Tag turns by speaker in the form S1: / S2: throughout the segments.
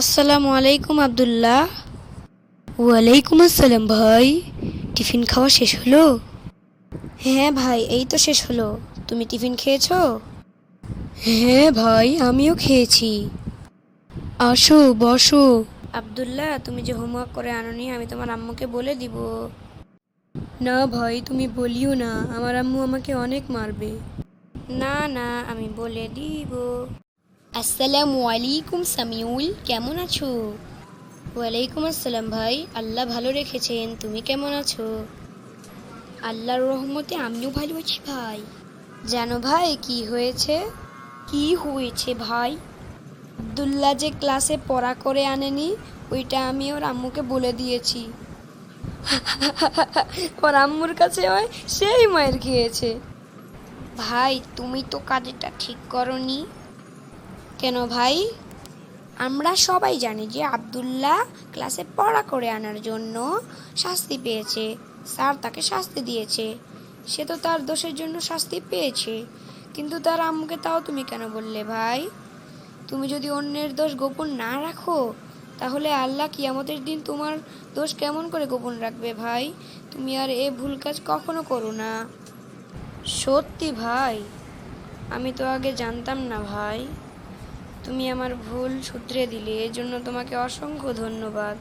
S1: আসসালামু আলাইকুম আব্দুল্লাহ। ওয়ালাইকুম আসসালাম ভাই। টিফিন খাওয়া শেষ হলো? হ্যাঁ ভাই, এই তো শেষ হলো। তুমি টিফিন খেয়েছো? হ্যাঁ ভাই, আমিও খেয়েছি। আসো, বসো। আব্দুল্লাহ, তুমি যে হোমওয়ার্ক করে আনোনি, আমি তোমার আম্মুকে বলে দিব। না ভাই, তুমি বলিও না। আমার আম্মু আমাকে অনেক মারবে। না না, আমি বলে দিব। আসসালামু আলাইকুম সামিউল। কেমন আছো? ওয়ালাইকুম আসসালাম ভাই আল্লাহ ভালো রেখেছেন তুমি কেমন আছো? আল্লাহর রহমতে আমিও ভালো আছি ভাই। জানো ভাই কি হয়েছে? কি হয়েছে ভাই? আবদুল্লাহ যে ক্লাসে পড়া করে আনেনি ওইটা আমি ওর আম্মুকে বলে দিয়েছি। ওর আম্মুর কাছে হয় সেই মায়ের খেয়েছে। ভাই তুমি তো কাজটা ঠিক করনি। কেন ভাই? আমরা সবাই জানি যে আব্দুল্লাহ ক্লাসে পড়া করে আনার জন্য শাস্তি পেয়েছে। স্যার তাকে শাস্তি দিয়েছে। সে তো তার দোষের জন্য শাস্তি পেয়েছে। কিন্তু তার আম্মুকে তাও তুমি কেন বললে ভাই? তুমি যদি অন্যের দোষ গোপন না রাখো, তাহলে আল্লাহ কিয়ামতের দিন তোমার দোষ কেমন করে গোপন রাখবে ভাই? তুমি আর এ ভুল কাজ কখনো করো না। সত্যি ভাই, আমি তো আগে জানতাম না ভাই। তুমি আমার ভুল শুধরে দিলে এর জন্য তোমাকে অসংখ্য ধন্যবাদ।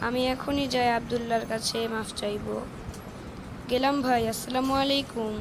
S1: আমি এখনই যাই আবদুল্লার কাছে, মাফ চাইব। গেলাম ভাই, আসসালামু আলাইকুম।